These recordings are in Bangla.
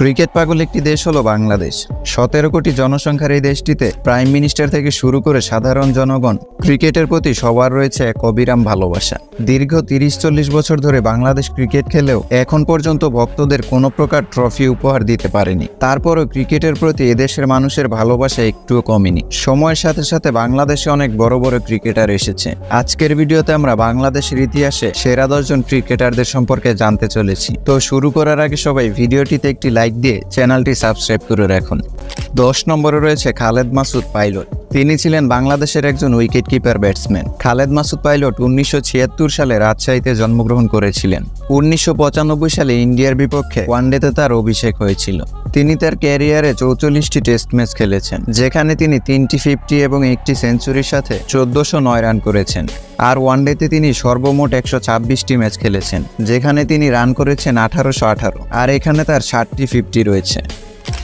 ক্রিকেট পাগল একটি দেশ হলো বাংলাদেশ। সতেরো কোটি জনসংখ্যার এই দেশটিতে প্রাইম মিনিস্টার থেকে শুরু করে সাধারণ জনগণ ক্রিকেটের প্রতি সবার রয়েছে এক অবিরাম ভালোবাসা। দীর্ঘ তিরিশ চল্লিশ বছর ধরে বাংলাদেশ ক্রিকেট খেলেও এখন পর্যন্ত ভক্তদের কোনো প্রকার ট্রফি উপহার দিতে পারেনি। তারপরও ক্রিকেটের প্রতি এদেশের মানুষের ভালোবাসা একটুও কমেনি। সময়ের সাথে সাথে বাংলাদেশে অনেক বড় বড় ক্রিকেটার এসেছে। আজকের ভিডিওতে আমরা বাংলাদেশের ইতিহাসে সেরা দশজন ক্রিকেটারদের সম্পর্কে জানতে চলেছি। তো শুরু করার আগে সবাই ভিডিওটিতে একটি লাইক দিয়ে চ্যানেলটি সাবস্ক্রাইব করে রাখুন। দশ নম্বরে রয়েছে খালেদ মাসুদ পাইলট। তিনি ছিলেন বাংলাদেশের একজন wicket keeper batsman. Khaled Masud Pilot উনিশশো ছিয়াত্তর সালে রাজশাহীতে জন্মগ্রহণ করেছিলেন। উনিশশো পঁচানব্বই সালে ইন্ডিয়ার বিপক্ষে ওয়ানডেতে তার অভিষেক হয়েছিল। তিনি তার ক্যারিয়ারে চৌচল্লিশটি টেস্ট ম্যাচ খেলেছেন, যেখানে তিনি তিনটি ফিফটি এবং একটি সেঞ্চুরির সাথে চোদ্দশো নয় রান করেছেন। আর ওয়ানডেতে তিনি সর্বমোট একশো ছাব্বিশটি ম্যাচ খেলেছেন, যেখানে তিনি রান করেছেন আঠারোশো আঠারো। আর এখানে তার ষাটটি ফিফটি রয়েছে।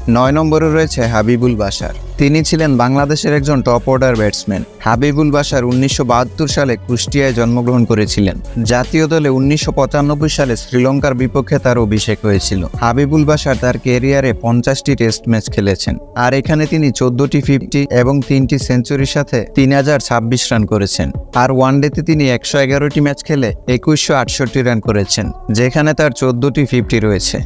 নয় নম্বরে রয়েছে হাবিবুল বাসার তিনি ছিলেন বাংলাদেশের একজন টপ অর্ডার ব্যাটসম্যান। হাবিবুল বাসার উনিশশো বাহাত্তর সালে কুষ্টিয়ায় জন্মগ্রহণ করেছিলেন। জাতীয় দলে উনিশশো পঁচানব্বই সালে শ্রীলঙ্কার বিপক্ষে তার অভিষেক হয়েছিল। হাবিবুল বাসার তার কেরিয়ারে পঞ্চাশটি টেস্ট ম্যাচ খেলেছেন। আর এখানে তিনি চোদ্দটি ফিফটি এবং তিনটি সেঞ্চুরির সাথে তিন হাজার ছাব্বিশ রান করেছেন। আর ওয়ানডেতে তিনি একশো এগারোটি ম্যাচ খেলে একুশশো আটষট্টি রান করেছেন, যেখানে তার চোদ্দটি ফিফটি রয়েছে।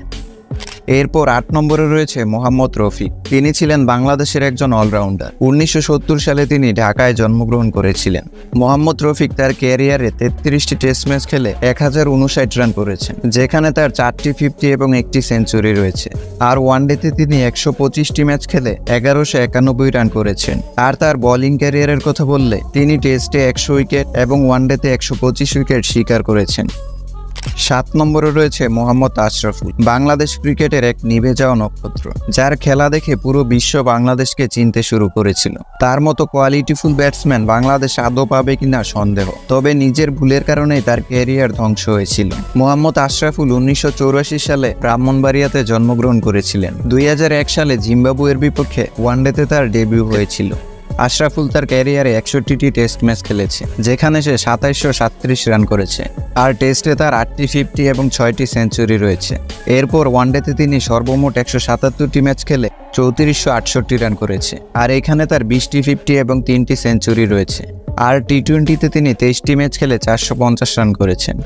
এরপর আট নম্বরে রয়েছে মোহাম্মদ রফিক। তিনি ছিলেন বাংলাদেশের একজন অলরাউন্ডার। উনিশশো সত্তর সালে তিনি ঢাকায় জন্মগ্রহণ করেছিলেন। মোহাম্মদ রফিক তার ক্যারিয়ারে তেত্রিশটি টেস্ট ম্যাচ খেলে এক হাজার উনষাট রান করেছেন, যেখানে তার চারটি ফিফটি এবং একটি সেঞ্চুরি রয়েছে। আর ওয়ানডেতে তিনি একশো পঁচিশটি ম্যাচ খেলে এগারোশো একানব্বই রান করেছেন। আর তার বোলিং ক্যারিয়ারের কথা বললে, তিনি টেস্টে একশো উইকেট এবং ওয়ানডেতে একশো পঁচিশ উইকেট শিকার করেছেন। সাত নম্বরে রয়েছে মোহাম্মদ আশরাফুল বাংলাদেশ ক্রিকেটের এক নিভে যাওয়া নক্ষত্র, যার খেলা দেখে পুরো বিশ্ব বাংলাদেশকে চিনতে শুরু করেছিল। তার মতো কোয়ালিটিফুল ব্যাটসম্যান বাংলাদেশ আদৌ পাবে কিনা সন্দেহ, তবে নিজের ভুলের কারণেই তার ক্যারিয়ার ধ্বংস হয়েছিল। মোহাম্মদ আশরাফুল উনিশশো সালে ব্রাহ্মণবাড়িয়াতে জন্মগ্রহণ করেছিলেন। দুই হাজার এক সালে জিম্বাবুয়ের বিপক্ষে ওয়ানডেতে তার ডেবিউ হয়েছিল। আশরাফুল তার ক্যারিয়ারে একষট্টিটি টেস্ট ম্যাচ খেলেছে, যেখানে সে সাতাইশশো সাতত্রিশ রান করেছে। আর টেস্টে তার আটটি, ফিফটি এবং ছয়টি সেঞ্চুরি রয়েছে। এরপর ওয়ানডেতে তিনি সর্বমোট একশো সাতাত্তরটি ম্যাচ খেলে চৌত্রিশশো আটষট্টি রান করেছে। আর এখানে তার বিশটি, ফিফটি এবং তিনটি সেঞ্চুরি রয়েছে। আর টি টোয়েন্টিতে তিনি তেইশটি ম্যাচ খেলে চারশো পঞ্চাশ রান করেছেন।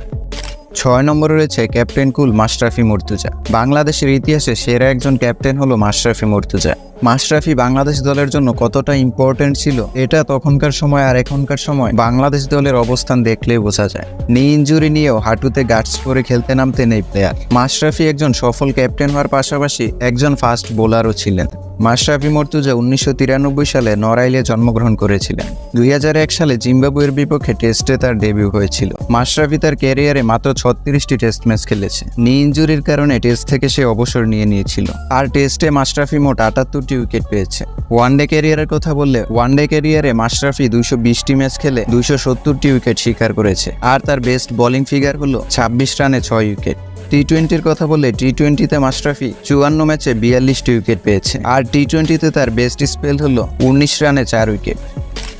ছয় নম্বরে রয়েছে ক্যাপ্টেন কুল মাশরাফি মুর্তুজা। বাংলাদেশের ইতিহাসে সেরা একজন ক্যাপ্টেন হলো মাশরাফি মুর্তুজা। মাশরাফি বাংলাদেশ দলের জন্য কতটা ইম্পর্টেন্ট ছিল, এটা তখনকার সময় আর এখনকার সময় বাংলাদেশ দলের অবস্থান দেখলেই বোঝা যায়। নি ইঞ্জুরি নিয়েও হাঁটুতে গার্ডস পরে খেলতে নামতে নেই প্লেয়ার মাশরাফি একজন সফল ক্যাপ্টেন হওয়ার পাশাপাশি একজন ফাস্ট বোলারও ছিলেন। মাশরাফি মর্তুজা উনিশশো তিরানব্বই সালে নড়াইলে জন্মগ্রহণ করেছিলেন। দুই এক সালে জিম্বাবুয়ের বিপক্ষে টেস্টে তার ডেবিউ হয়েছিল। মাশরাফি তার ক্যারিয়ারে মাত্র ছত্রিশটি টেস্ট ম্যাচ খেলেছে। নি ইঞ্জুরির কারণে টেস্ট থেকে সে অবসর নিয়ে নিয়েছিল। আর টেস্টে মাশরাফি মোট আটাত্তরটি উইকেট পেয়েছে। ওয়ানডে ক্যারিয়ারের কথা বললে ওয়ানডে ক্যারিয়ারে মাশরাফি দুইশো বিশটি ম্যাচ খেলে দুইশো সত্তরটি উইকেট শিকার করেছে। আর তার বেস্ট বোলিং ফিগার হলো ছাব্বিশ রানে ছয় উইকেট। টি টোয়েন্টির কথা বললে টি টোয়েন্টিতে মাশরাফি চুয়ান্ন ম্যাচে বিয়াল্লিশটি উইকেট পেয়েছে। আর টি টোয়েন্টিতে তার বেস্ট স্পেল হলো উনিশ রানে চার উইকেট।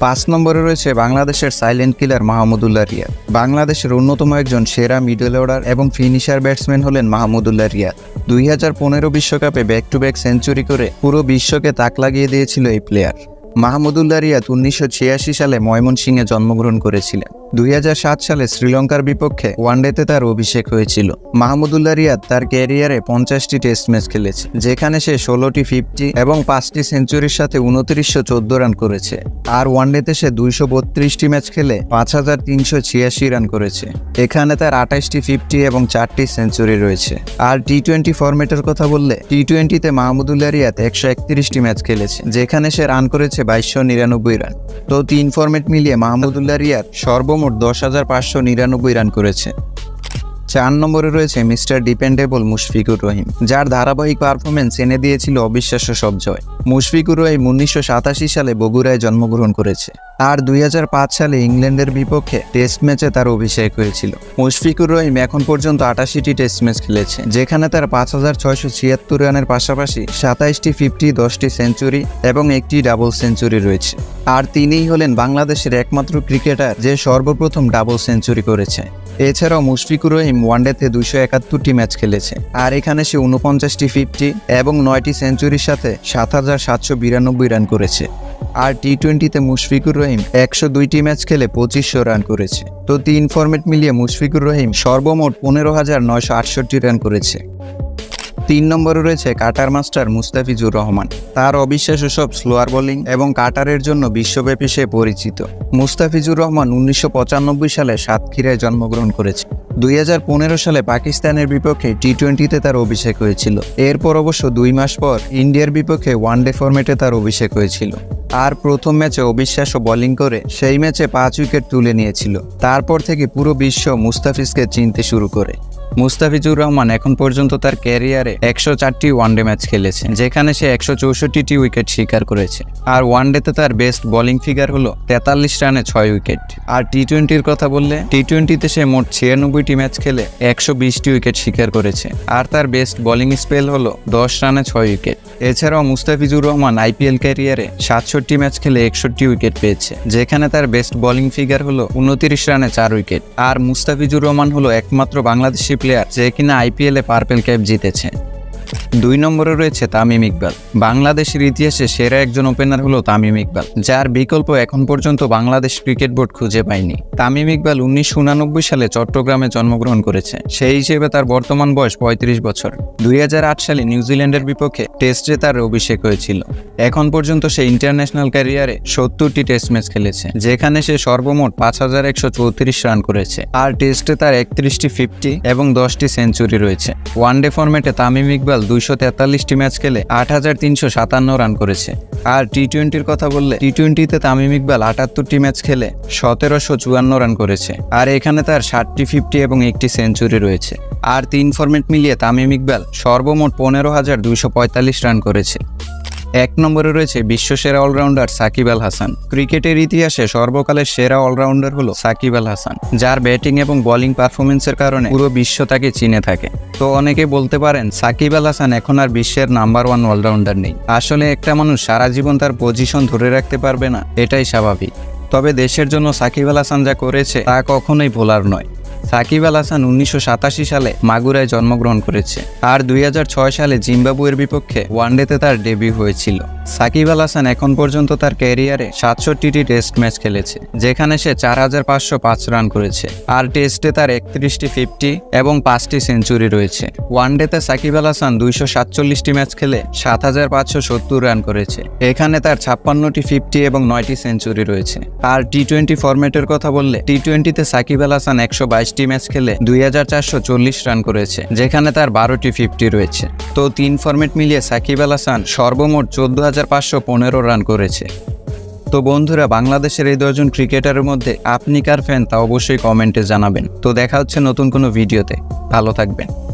পাঁচ নম্বরে রয়েছে বাংলাদেশের সাইলেন্ট কিলার মাহমুদুল্লাহ রিয়াদ। বাংলাদেশের অন্যতম একজন সেরা মিডল অর্ডার এবং ফিনিশার ব্যাটসম্যান হলেন মাহমুদুল্লাহ রিয়াদ। দুই হাজার পনেরো বিশ্বকাপে ব্যাক টু ব্যাক সেঞ্চুরি করে পুরো বিশ্বকে তাক লাগিয়ে দিয়েছিল এই প্লেয়ার মাহমুদুল্লাহ রিয়াদ উনিশশো সালে ময়মনসিংহে জন্মগ্রহণ করেছিলেন। দুই হাজার সাত সালে শ্রীলঙ্কার বিপক্ষে ওয়ানডেতে তার অভিষেক হয়েছিল। মাহমুদুল্লাহ রিয়াদ তার ক্যারিয়ারে পঞ্চাশটি টেস্ট ম্যাচ খেলেছে, যেখানে সে ষোলোটি ফিফটি এবং পাঁচটি সেঞ্চুরির সাথে উনত্রিশশো চোদ্দ রান করেছে। আর ওয়ানডেতে সে দুইশো বত্রিশটি ম্যাচ খেলে পাঁচ হাজার তিনশো ছিয়াশি রান করেছে। এখানে তার আঠাশটি ফিফটি এবং চারটি সেঞ্চুরি রয়েছে। আর টি টোয়েন্টি ফরম্যাটের কথা বললে, টি টোয়েন্টিতে মাহমুদুল্লাহ রিয়াদ একশো একত্রিশটি ম্যাচ খেলেছে, যেখানে সে রান করেছে বাইশশো নিরানব্বই রান। তো তিন ফরম্যাট মিলিয়ে মাহমুদুল্লাহ রিয়াদ সর্বমোট দশ হাজার পাঁচশো নিরানব্বই রান করেছে। চার নম্বরে রয়েছে মিস্টার ডিপেন্ডেবল মুশফিকুর রহিম, যার ধারাবাহিক পারফরমেন্স এনে দিয়েছিল অবিশ্বাস্য সব জয়। মুশফিকুর রহিম উনিশশো সাতাশি সালে বগুড়ায় জন্মগ্রহণ করেছে। আর দুই হাজার পাঁচ সালে ইংল্যান্ডের বিপক্ষে টেস্ট ম্যাচে তার অভিষেক হয়েছিল। মুশফিকুর রহিম এখন পর্যন্ত আটাশিটি টেস্ট ম্যাচ খেলেছে, যেখানে তার পাঁচ হাজার ছিয়াত্তর রানের পাশাপাশি সাতাইশটি ফিফটি, দশটি সেঞ্চুরি এবং একটি ডাবল সেঞ্চুরি রয়েছে। আর তিনিই হলেন বাংলাদেশের একমাত্র ক্রিকেটার যে সর্বপ্রথম ডাবল সেঞ্চুরি করেছে। এছাড়াও মুশফিকুর রহিম ওয়ানডেতে দুইশো একাত্তরটি ম্যাচ খেলেছে। আর এখানে সে উনপঞ্চাশটি ফিফটি এবং নয়টি সেঞ্চুরির সাথে সাত হাজার সাতশো বিরানব্বই রান করেছে। আর টি টোয়েন্টিতে মুশফিকুর রহিম একশো দুইটি ম্যাচ খেলে পঁচিশশো রান করেছে। তো তিন ফরম্যাট মিলিয়ে মুশফিকুর রহিম সর্বমোট পনেরো হাজার নয়শো আটষট্টি রান করেছে। তিন নম্বরে রয়েছে কাটার মাস্টার মুস্তাফিজুর রহমান। তার অবিশ্বাস্য সব স্লোয়ার বোলিং এবং কাটারের জন্য বিশ্বব্যাপী সে পরিচিত। মুস্তাফিজুর রহমান উনিশশো পঁচানব্বই সালে সাতক্ষীরায় জন্মগ্রহণ করেছে। দুই হাজার পনেরো সালে পাকিস্তানের বিপক্ষে টি টোয়েন্টিতে তার অভিষেক হয়েছিল। এরপর অবশ্য দুই মাস পর ইন্ডিয়ার বিপক্ষে ওয়ানডে ফরম্যাটে তার অভিষেক হয়েছিল। আর প্রথম ম্যাচে অবিশ্বাস্য বোলিং করে সেই ম্যাচে পাঁচ উইকেট তুলে নিয়েছিল। তারপর থেকে পুরো বিশ্ব মুস্তাফিজকে চিনতে শুরু করে। মুস্তাফিজুর রহমান এখন পর্যন্ত তার ক্যারিয়ারে একশো চারটি ওয়ানডে ম্যাচ খেলেছে যেখানে সে একশো চৌষট্টিটি উইকেট শিকার করেছে। আর ওয়ানডেতে তার বেস্ট বোলিং ফিগার হলো তেতাল্লিশ রানে ছয় উইকেট। আর টি টোয়েন্টির কথা বললে টি টোয়েন্টিতে সে মোট ছিয়ানব্বইটি ম্যাচ খেলে একশো বিশটি উইকেট শিকার করেছে, আর তার বেস্ট বোলিং স্পেল হলো দশ রানে ছয় উইকেট। এছাড়াও মুস্তাফিজুর রহমান আইপিএল ক্যারিয়ারে সাতষট্টি ম্যাচ খেলে একষট্টি উইকেট পেয়েছে, যেখানে তার বেস্ট বোলিং ফিগার হলো উনত্রিশ রানে চার উইকেট। আর মুস্তাফিজুর রহমান হলো একমাত্র বাংলাদেশি প্লেয়ার যে কিনা আইপিএলে পার্পেল ক্যাপ জিতেছে। দুই নম্বরে রয়েছে তামিম ইকবাল। বাংলাদেশের ইতিহাসে সেরা একজন ওপেনার হলো তামিম ইকবাল, যার বিকল্প এখন পর্যন্ত বাংলাদেশ ক্রিকেট বোর্ড খুঁজে পায়নি। তামিম ইকবাল উনিশশো সালে চট্টগ্রামে জন্মগ্রহণ করেছে। সেই হিসেবে তার বর্তমান বয়স পঁয়ত্রিশ বছর। দুই হাজার আট সালে নিউজিল্যান্ডের বিপক্ষে টেস্টে তার অভিষেক হয়েছিল। এখন পর্যন্ত সে ইন্টারন্যাশনাল ক্যারিয়ারে সত্তরটি টেস্ট ম্যাচ খেলেছে, যেখানে সে সর্বমোট পাঁচ হাজার একশো চৌত্রিশ রান করেছে। আর টেস্টে তার একত্রিশটি ফিফটি এবং দশটি সেঞ্চুরি রয়েছে। ওয়ানডে ফরম্যাটে তামিম ইকবাল দুইশো তেতাল্লিশটি ম্যাচ খেলে আট হাজার তিনশো সাতান্ন রান করেছে। আর টি টোয়েন্টির কথা বললে টি টোয়েন্টিতে তামিম ইকবাল আটাত্তরটি ম্যাচ খেলে সতেরোশো চুয়ান্ন রান করেছে। আর এখানে তার ষাটটি, ফিফটি এবং একটি সেঞ্চুরি রয়েছে। আর তিন ফরম্যাট মিলিয়ে তামিম ইকবাল সর্বমোট পনেরো হাজার পঁয়তাল্লিশ রান করেছে। এক নম্বরে রয়েছে বিশ্বসেরা অলরাউন্ডার সাকিব আল হাসান। ক্রিকেটের ইতিহাসে সর্বকালের সেরা অলরাউন্ডার হলো সাকিব আল হাসান, যার ব্যাটিং এবং বোলিং পারফরমেন্সের কারণে পুরো বিশ্ব তাকে চিনে থাকে। তো অনেকে বলতে পারেন, সাকিব আল হাসান এখন আর বিশ্বের নাম্বার ওয়ান অলরাউন্ডার নেই। আসলে একটা মানুষ সারা জীবন তার পজিশন ধরে রাখতে পারবে না, এটাই স্বাভাবিক। তবে দেশের জন্য সাকিব আল হাসান যা করেছে, তা কখনোই ভোলার নয়। সাকিব আল হাসান উনিশশো সাতাশি সালে মাগুরায় জন্মগ্রহণ করেছে। আর দুই হাজার ছয় সালে জিম্বাবুয়ের বিপক্ষে ওয়ানডেতে তার ডেবিউ হয়েছিল। সাকিব আল হাসান এখন পর্যন্ত তার ক্যারিয়ারে সাতষট্টিটি টেস্ট ম্যাচ খেলেছে, যেখানে সে চার হাজার পাঁচশো পাঁচ রান করেছে। আর টেস্টে তার একত্রিশটি ফিফটি এবং পাঁচটি সেঞ্চুরি রয়েছে। ওয়ানডেতে সাকিব আল হাসান দুইশো সাতচল্লিশটি ম্যাচ খেলে সাত হাজার পাঁচশো সত্তর রান করেছে। এখানে তার ছাপ্পান্নটি ফিফটি এবং নয়টি সেঞ্চুরি রয়েছে। আর টি টোয়েন্টি ফরম্যাটের কথা বললে টি টোয়েন্টিতে সাকিব আল হাসান একশো বাইশটি ম্যাচ খেলে দুই হাজার চারশো চল্লিশ রান করেছে, যেখানে তার বারোটি ফিফটি রয়েছে। তো তিন ফরম্যাট মিলিয়ে সাকিব আল হাসান সর্বমোট চোদ্দ হাজার রান করেছে। তো বন্ধুরা, বাংলাদেশের এই দশজন ক্রিকেটারের মধ্যে আপনি কার ফ্যান তা অবশ্যই কমেন্টে জানাবেন। তো দেখা হচ্ছে নতুন কোনো ভিডিওতে। ভালো থাকবেন।